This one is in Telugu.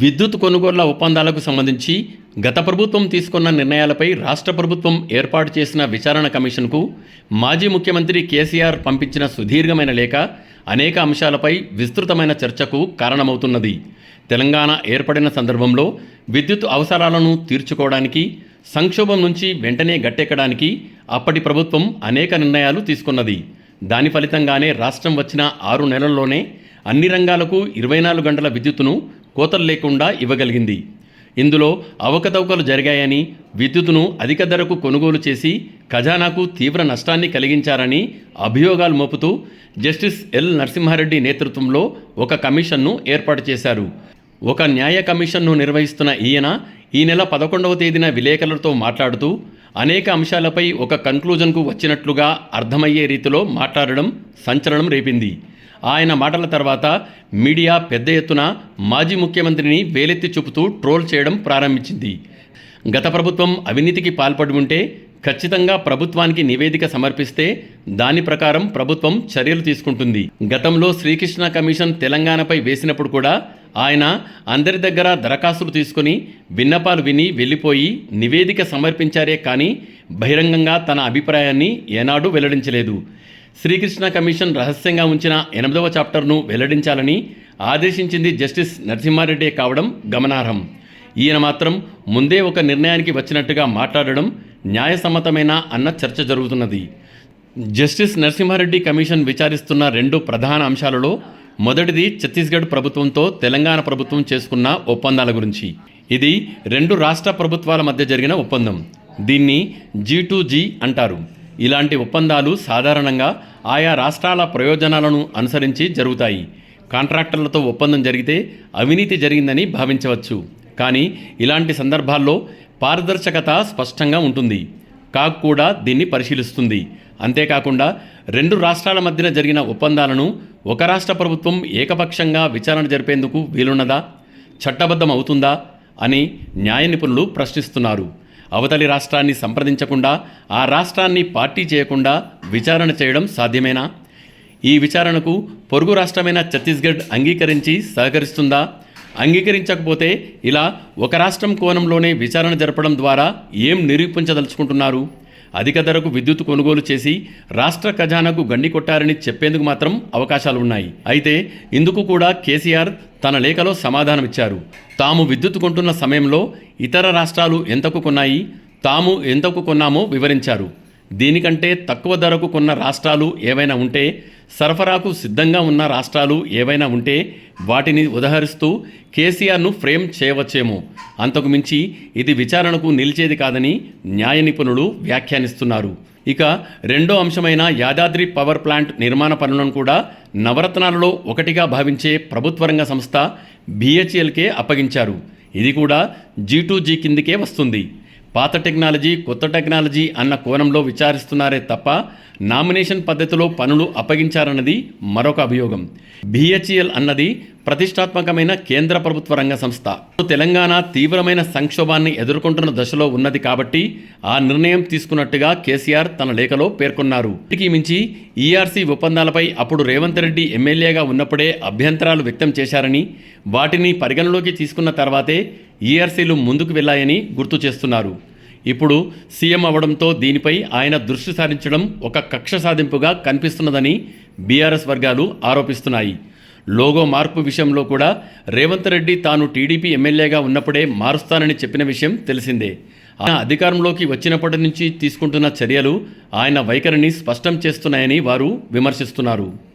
విద్యుత్ కొనుగోళ్ళ ఒప్పందాలకు సంబంధించి గత ప్రభుత్వం తీసుకున్న నిర్ణయాలపై రాష్ట్ర ప్రభుత్వం ఏర్పాటు చేసిన విచారణ కమిషన్కు మాజీ ముఖ్యమంత్రి కేసీఆర్ పంపించిన సుదీర్ఘమైన లేఖ అనేక అంశాలపై విస్తృతమైన చర్చకు కారణమవుతున్నది. తెలంగాణ ఏర్పడిన సందర్భంలో విద్యుత్ అవసరాలను తీర్చుకోవడానికి సంక్షోభం నుంచి వెంటనే గట్టెక్కడానికి అప్పటి ప్రభుత్వం అనేక నిర్ణయాలు తీసుకున్నది. దాని ఫలితంగానే రాష్ట్రం వచ్చిన ఆరు నెలల్లోనే అన్ని రంగాలకు ఇరవై నాలుగు గంటల విద్యుత్తును కోతలు లేకుండా ఇవ్వగలిగింది. ఇందులో అవకతవకలు జరిగాయని విద్యుత్తును అధిక ధరకు కొనుగోలు చేసి ఖజానాకు తీవ్ర నష్టాన్ని కలిగించారని అభియోగాలు మోపుతూ జస్టిస్ ఎల్. నరసింహారెడ్డి నేతృత్వంలో ఒక కమిషన్ను ఏర్పాటు చేశారు. ఒక న్యాయ కమిషన్ను నిర్వహిస్తున్న ఈయన ఈ నెల పదకొండవ తేదీన విలేకరులతో మాట్లాడుతూ అనేక అంశాలపై ఒక కన్క్లూజన్కు వచ్చినట్లుగా అర్థమయ్యే రీతిలో మాట్లాడడం సంచలనం రేపింది. ఆయన మాటల తర్వాత మీడియా పెద్ద ఎత్తున మాజీ ముఖ్యమంత్రిని వేలెత్తి చూపుతూ ట్రోల్ చేయడం ప్రారంభించింది. గత ప్రభుత్వం అవినీతికి పాల్పడి ఉంటే ఖచ్చితంగా ప్రభుత్వానికి నివేదిక సమర్పిస్తే దాని ప్రకారం ప్రభుత్వం చర్యలు తీసుకుంటుంది. గతంలో శ్రీకృష్ణ కమిషన్ తెలంగాణపై వేసినప్పుడు కూడా ఆయన అందరి దగ్గర దరఖాస్తులు తీసుకుని విన్నపాలు విని వెళ్ళిపోయి నివేదిక సమర్పించారే కానీ బహిరంగంగా తన అభిప్రాయాన్ని ఏనాడూ వెల్లడించలేదు. శ్రీకృష్ణ కమిషన్ రహస్యంగా ఉంచిన ఎనిమిదవ చాప్టర్ను వెల్లడించాలని ఆదేశించింది జస్టిస్ నరసింహారెడ్డి కావడం గమనార్హం. ఈయన మాత్రం ముందే ఒక నిర్ణయానికి వచ్చినట్టుగా మాట్లాడడం న్యాయసమ్మతమైన అన్న చర్చ జరుగుతున్నది. జస్టిస్ నరసింహారెడ్డి కమిషన్ విచారిస్తున్న రెండు ప్రధాన అంశాలలో మొదటిది ఛత్తీస్గఢ్ ప్రభుత్వంతో తెలంగాణ ప్రభుత్వం చేసుకున్న ఒప్పందాల గురించి. ఇది రెండు రాష్ట్ర ప్రభుత్వాల మధ్య జరిగిన ఒప్పందం. దీన్ని జీ టు జీ అంటారు. ఇలాంటి ఒప్పందాలు సాధారణంగా ఆయా రాష్ట్రాల ప్రయోజనాలను అనుసరించి జరుగుతాయి. కాంట్రాక్టర్లతో ఒప్పందం జరిగితే అవినీతి జరిగిందని భావించవచ్చు. కానీ ఇలాంటి సందర్భాల్లో పారదర్శకత స్పష్టంగా ఉంటుంది. కాగ్ కూడా దీన్ని పరిశీలిస్తుంది. అంతేకాకుండా రెండు రాష్ట్రాల మధ్యన జరిగిన ఒప్పందాలను ఒక రాష్ట్ర ప్రభుత్వం ఏకపక్షంగా విచారణ జరిపేందుకు వీలున్నదా? చట్టబద్ధం అవుతుందా అని న్యాయ నిపుణులు ప్రశ్నిస్తున్నారు. అవతలి రాష్ట్రాన్ని సంప్రదించకుండా ఆ రాష్ట్రాన్ని పార్టీ చేయకుండా విచారణ చేయడం సాధ్యమేనా? ఈ విచారణకు పొరుగు రాష్ట్రమైన ఛత్తీస్గఢ్ అంగీకరించి సహకరిస్తుందా? అంగీకరించకపోతే ఇలా ఒక రాష్ట్రం కోణంలోనే విచారణ జరపడం ద్వారా ఏం నిరూపించదలుచుకుంటున్నారు? అధిక ధరకు విద్యుత్ కొనుగోలు చేసి రాష్ట్ర ఖజానాకు గండి కొట్టారని చెప్పేందుకు మాత్రం అవకాశాలు ఉన్నాయి. అయితే ఇందుకు కూడా కేసీఆర్ తన లేఖలో సమాధానమిచ్చారు. తాము విద్యుత్ కొంటున్న సమయంలో ఇతర రాష్ట్రాలు ఎంతకు కొన్నాయి తాము ఎంతకు కొన్నామో వివరించారు. దీనికంటే తక్కువ ధరకు కొన్న రాష్ట్రాలు ఏవైనా ఉంటే సరఫరాకు సిద్ధంగా ఉన్న రాష్ట్రాలు ఏవైనా ఉంటే వాటిని ఉదహరిస్తూ కేసీఆర్ను ఫ్రేమ్ చేయవచ్చేమో. అంతకు మించి ఇది విచారణకు నిలిచేది కాదని న్యాయ నిపుణులు వ్యాఖ్యానిస్తున్నారు. ఇక రెండో అంశమైన యాదాద్రి పవర్ ప్లాంట్ నిర్మాణ పనులను కూడా నవరత్నాలలో ఒకటిగా భావించే ప్రభుత్వ రంగ సంస్థ బీహెచ్ఎల్కే అప్పగించారు. ఇది కూడా జీ టూ జీ కిందికే వస్తుంది. పాత టెక్నాలజీ కొత్త టెక్నాలజీ అన్న కోణంలో విచారిస్తున్నారే తప్ప నామినేషన్ పద్ధతిలో పనులు అప్పగించారన్నది మరొక అభియోగం. బిహెచ్ఈఎల్ అన్నది ప్రతిష్టాత్మకమైన కేంద్ర ప్రభుత్వ రంగ సంస్థ. తెలంగాణ తీవ్రమైన సంక్షోభాన్ని ఎదుర్కొంటున్న దశలో ఉన్నది కాబట్టి ఆ నిర్ణయం తీసుకున్నట్టుగా కేసీఆర్ తన లేఖలో పేర్కొన్నారు. వీటికి మించి ఈఆర్సీ ఒప్పందాలపై అప్పుడు రేవంత్ రెడ్డి ఎమ్మెల్యేగా ఉన్నప్పుడే అభ్యంతరాలు వ్యక్తం చేశారని వాటిని పరిగణలోకి తీసుకున్న తర్వాతే ఈఆర్సీలు ముందుకు వెళ్ళాయని గుర్తు చేస్తున్నారు. ఇప్పుడు సీఎం అవడంతో దీనిపై ఆయన దృష్టి సారించడం ఒక కక్ష సాధింపుగా కనిపిస్తున్నదని బీఆర్ఎస్ వర్గాలు ఆరోపిస్తున్నాయి. లోగో మార్పు విషయంలో కూడా రేవంత్ రెడ్డి తాను టీడీపీ ఎమ్మెల్యేగా ఉన్నప్పుడే మారుస్తానని చెప్పిన విషయం తెలిసిందే. ఆయన అధికారంలోకి వచ్చినప్పటి నుంచి తీసుకుంటున్న చర్యలు ఆయన వైఖరిని స్పష్టం చేస్తున్నాయని వారు విమర్శిస్తున్నారు.